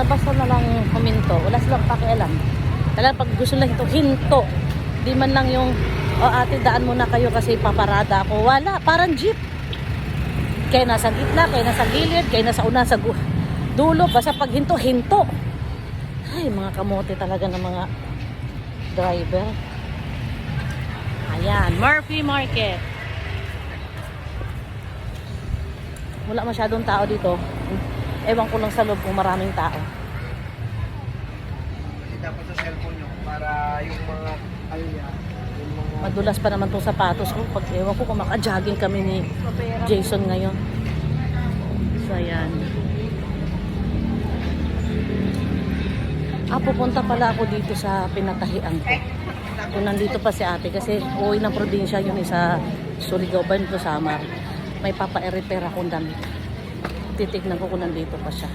Basta-basta na lang huminto. Wala silang pakialam. Talagang pag gusto lang ito, hinto. Di man lang yung, o ate, daan muna kayo kasi paparada ako. Wala, parang jeep. Kaya nasa gitna, kaya nasa gilid, kaya nasa una, sa dulo. Basta pag hinto, hinto. Ay, mga kamote talaga ng mga driver. Ayan, Murphy Market. Wala masyadong tao dito. Ewan ko lang sa loob kung maraming tao. dapat sa cellphone nyo para yung mga yung mga Madulas pa naman tong sapatos ko. Pag ewan ko kung maka-jogging kami ni Jason ngayon. So, ayan. Ah, pupunta pala ako dito sa pinatahian ko. Kung nandito pa si ate kasi uwi ng probinsya yun eh, sa Surigao ba nito Samar. May papa-repair akong damit. Titignan ko kung nandito pa siya.